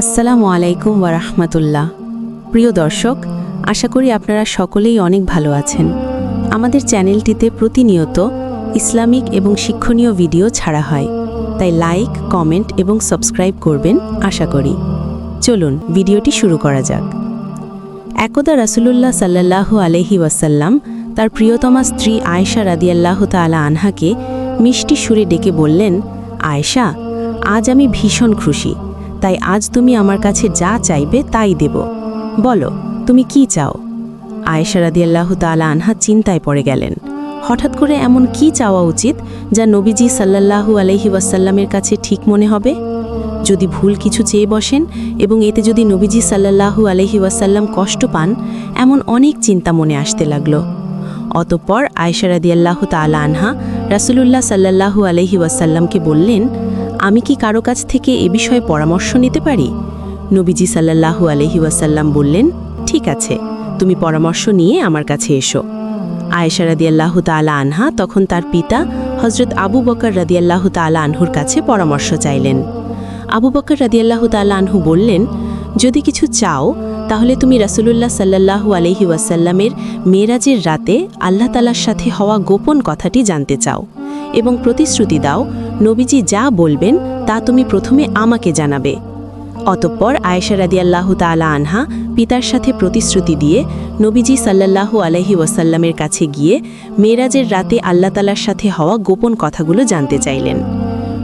আসসালামু আলাইকুম ওয়ারাহমাতুল্লাহ প্রিয় দর্শক, আশা করি আপনারা সকলেই অনেক ভালো আছেন। আমাদের চ্যানেলটিতে প্রতিনিয়ত ইসলামিক এবং শিক্ষণীয় ভিডিও ছাড়া হয়। তাই লাইক, কমেন্ট এবং সাবস্ক্রাইব করবেন, আশা করি। চলুন, ভিডিওটি শুরু করা যাক। একদা রাসুলুল্লাহ সাল্লাল্লাহু আলহি ওয়াসাল্লাম তার প্রিয়তমা স্ত্রী আয়েশা রাদিয়াল্লাহ তালা আনহাকে মিষ্টি সুরে ডেকে বললেন, আয়েশা, আজ আমি ভীষণ খুশি। তাই আজ তুমি আমার কাছে যা চাইবে তাই দেব। বলো, তুমি কি চাও? আয়েশা রাদিয়াল্লাহ তালা আনহা চিন্তায় পড়ে গেলেন। হঠাৎ করে এমন কি চাওয়া উচিত যা নবীজি সাল্লাল্লাহু আলহি ওয়াসাল্লামের কাছে ঠিক মনে হবে? যদি ভুল কিছু চেয়ে বসেন এবং এতে যদি নবীজি সাল্লাল্লাহু আলহি ওয়াসাল্লাম কষ্ট পান, এমন অনেক চিন্তা মনে আসতে লাগল। অতঃপর আয়েশা রাদিয়াল্লাহু তালা আনহা রাসুলুল্লাহ সাল্লাল্লাহু আলহি ওয়াসাল্লামকে বললেন আমি কি কারও কাছ থেকে এ বিষয়ে পরামর্শ নিতে পারি? নবীজি সাল্লাল্লাহু আলহি ওয়াসাল্লাম বললেন, ঠিক আছে, তুমি পরামর্শ নিয়ে আমার কাছে এসো। আয়েশা রাদিয়াল্লাহ তালা আনহা তখন তার পিতা হজরত আবু বকর রাদিয়াল্লাহ তালা আনহুর কাছে পরামর্শ চাইলেন। আবু বকর রাদিয়াল্লাহ তালা আনহু বললেন, যদি কিছু চাও, তাহলে তুমি রাসুলুল্লাহ সাল্লাল্লাহু আলহি ওয়াসাল্লামের মেরাজের রাতে আল্লাহ তালার সাথে হওয়া গোপন কথাটি জানতে চাও এবং প্রতিশ্রুতি দাও নবীজি যা বলবেন, তা তুমি প্রথমে আমাকে জানাবে। অতঃপর আয়েশা রাদিয়াল্লাহু তালা আনহা পিতার সাথে প্রতিশ্রুতি দিয়ে নবীজি সাল্লাল্লাহু আলহি ওয়াসাল্লামের কাছে গিয়ে মেরাজের রাতে আল্লাহ তালার সাথে হওয়া গোপন কথাগুলো জানতে চাইলেন।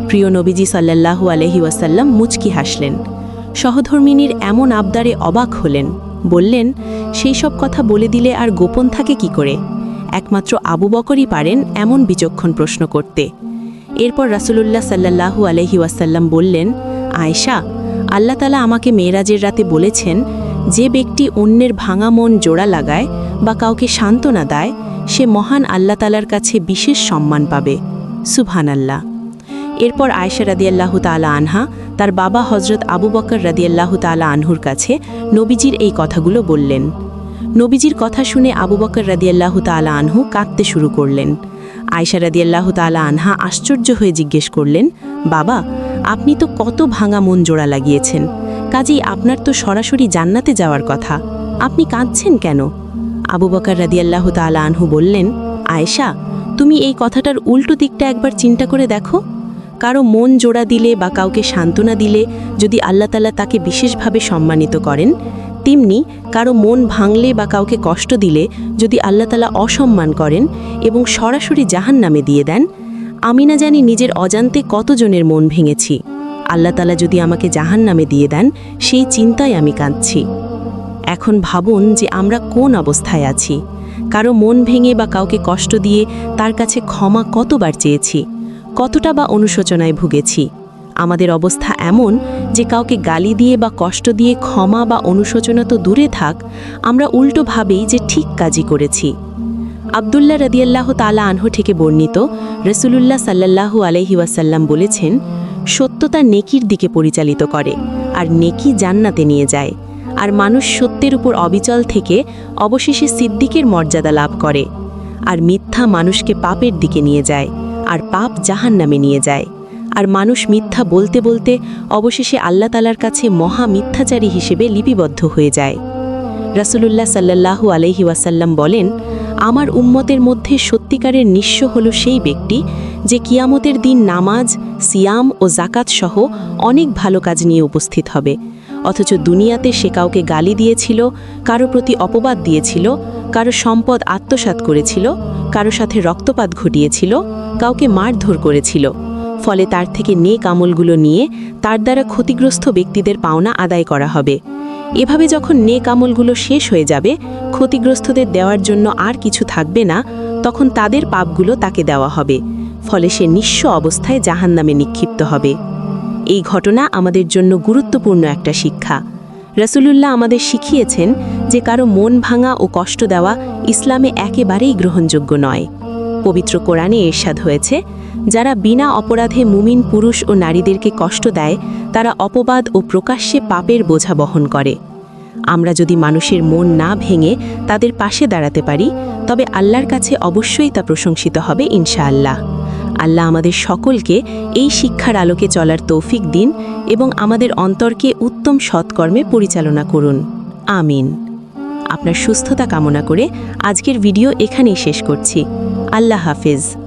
প্রিয় নবীজি সাল্লাল্লাহু আলহি ওয়াসাল্লাম মুচকি হাসলেন। সহধর্মিনীর এমন আবদারে অবাক হলেন, বললেন, সেই সব কথা বলে দিলে আর গোপন থাকে কি করে? একমাত্র আবু বকরই পারেন এমন বিচক্ষণ প্রশ্ন করতে। এরপর রাসুলুল্লাহ সাল্লাল্লাহু আলহি ওয়াসাল্লাম বললেন, আয়শা, আল্লাহ তালা আমাকে মেয়েরাজের রাতে বলেছেন, যে ব্যক্তি অন্যের ভাঙা মন জোড়া লাগায় বা কাউকে সান্ত্বনা দেয়, সে মহান আল্লাহ তালার কাছে বিশেষ সম্মান পাবে। সুবহান আল্লাহ এরপর আয়সা রাদিয়াল্লাহু তালা আনহা, তার বাবা হজরত আবু বকর রাদিয়াল্লাহু তালা আনহুর কাছে নবীজির এই কথাগুলো বললেন। নবীজির কথা শুনে আবু বকর রাদিয়াল্লাহু তালা আনহু কাঁদতে শুরু করলেন। আয়সা রাদিয়াল্লাহু তালা আনহা আশ্চর্য হয়ে জিজ্ঞেস করলেন, বাবা, আপনি তো কত ভাঙা মন জোড়া লাগিয়েছেন। কাজেই আপনার তো সরাসরি জান্নাতে যাওয়ার কথা। আপনি কাঁদছেন কেন? আবু বকর রাদিয়াল্লাহু তালা আনহু বললেন, আয়েশা, তুমি এই কথাটার উল্টো দিকটা একবার চিন্তা করে দেখো। কারও মন জোড়া দিলে বা কাউকে সান্ত্বনা দিলে যদি আল্লাহ তালা তাকে বিশেষভাবে সম্মানিত করেন তেমনি কারও মন ভাঙলে বা কাউকে কষ্ট দিলে যদি আল্লাহ তালা অসম্মান করেন এবং সরাসরি জাহান নামে দিয়ে দেন, আমি না জানি নিজের অজান্তে কতজনের মন ভেঙেছি। আল্লাহ তালা যদি আমাকে জাহান নামে দিয়ে দেন, সেই চিন্তায় আমি কাঁদছি। এখন ভাবুন যে আমরা কোন অবস্থায় আছি। কারও মন ভেঙে বা কাউকে কষ্ট দিয়ে তার কাছে ক্ষমা কতবার চেয়েছি, কতটা বা অনুশোচনায় ভুগেছি। আমাদের অবস্থা এমন যে কাউকে গালি দিয়ে বা কষ্ট দিয়ে ক্ষমা বা অনুশোচনা তো দূরে থাক, আমরা উল্টো যে ঠিক কাজই করেছি। আবদুল্লাহ রদিয়াল্লাহ তালা আনহু থেকে বর্ণিত রসুলুল্লাহ সাল্লাল্লাহু আলহি ওয়াসাল্লাম বলেছেন, সত্যতা নেকির দিকে পরিচালিত করে, আর নেকি জান্নাতে নিয়ে যায়, আর মানুষ সত্যের উপর অবিচল থেকে অবশেষে সিদ্দিকের মর্যাদা লাভ করে, আর মিথ্যা মানুষকে পাপের দিকে নিয়ে যায়, আর পাপ জাহান নামে নিয়ে যায়। আর মানুষ মিথ্যা বলতে বলতে অবশেষে আল্লাহ তালার কাছে মহা মিথ্যাচারী হিসেবে লিপিবদ্ধ হয়ে যায়। রাসুলুল্লাহ সাল্লাল্লাহু আলহি ওয়াসাল্লাম বলেন, আমার উম্মতের মধ্যে সত্যিকারের নিঃস্ব হল সেই ব্যক্তি যে কিয়ামতের দিন নামাজ, সিয়াম ও জাকাত সহ অনেক ভালো কাজ নিয়ে উপস্থিত হবে। অথচ দুনিয়াতে সে কাউকে গালি দিয়েছিল, কারও প্রতি অপবাদ দিয়েছিল, কারও সম্পদ আত্মসাত করেছিল, কারও সাথে রক্তপাত ঘটিয়েছিল, কাউকে মারধর করেছিল। ফলে তার থেকে নেক আমলগুলো নিয়ে তার দ্বারা ক্ষতিগ্রস্ত ব্যক্তিদের পাওনা আদায় করা হবে। এভাবে যখন নেক আমলগুলো শেষ হয়ে যাবে, ক্ষতিগ্রস্তদের দেওয়ার জন্য আর কিছু থাকবে না, তখন তাদের পাপগুলো তাকে দেওয়া হবে। ফলে সে নিঃস্ব অবস্থায় জাহান্নামে নিক্ষিপ্ত হবে। এই ঘটনা আমাদের জন্য গুরুত্বপূর্ণ একটা শিক্ষা। রসুলুল্লাহ আমাদের শিখিয়েছেন যে কারও মন ভাঙা ও কষ্ট দেওয়া ইসলামে একেবারেই গ্রহণযোগ্য নয়। পবিত্র কোরআনে এরশাদ হয়েছে যারা বিনা অপরাধে মুমিন পুরুষ ও নারীদেরকে কষ্ট দেয়, তারা অপবাদ ও প্রকাশ্যে পাপের বোঝা বহন করে। আমরা যদি মানুষের মন না ভেঙে তাদের পাশে দাঁড়াতে পারি, তবে আল্লাহর কাছে অবশ্যই তা প্রশংসিত হবে ইনশাআল্লাহ। আল্লাহ আমাদের সকলকে এই শিক্ষার আলোকে চলার তৌফিক দিন এবং আমাদের অন্তরকে উত্তম সৎকর্মে পরিচালনা করুন। আমিন। আপনার সুস্থতা কামনা করে আজকের ভিডিও এখানেই শেষ করছি। আল্লাহ হাফেজ।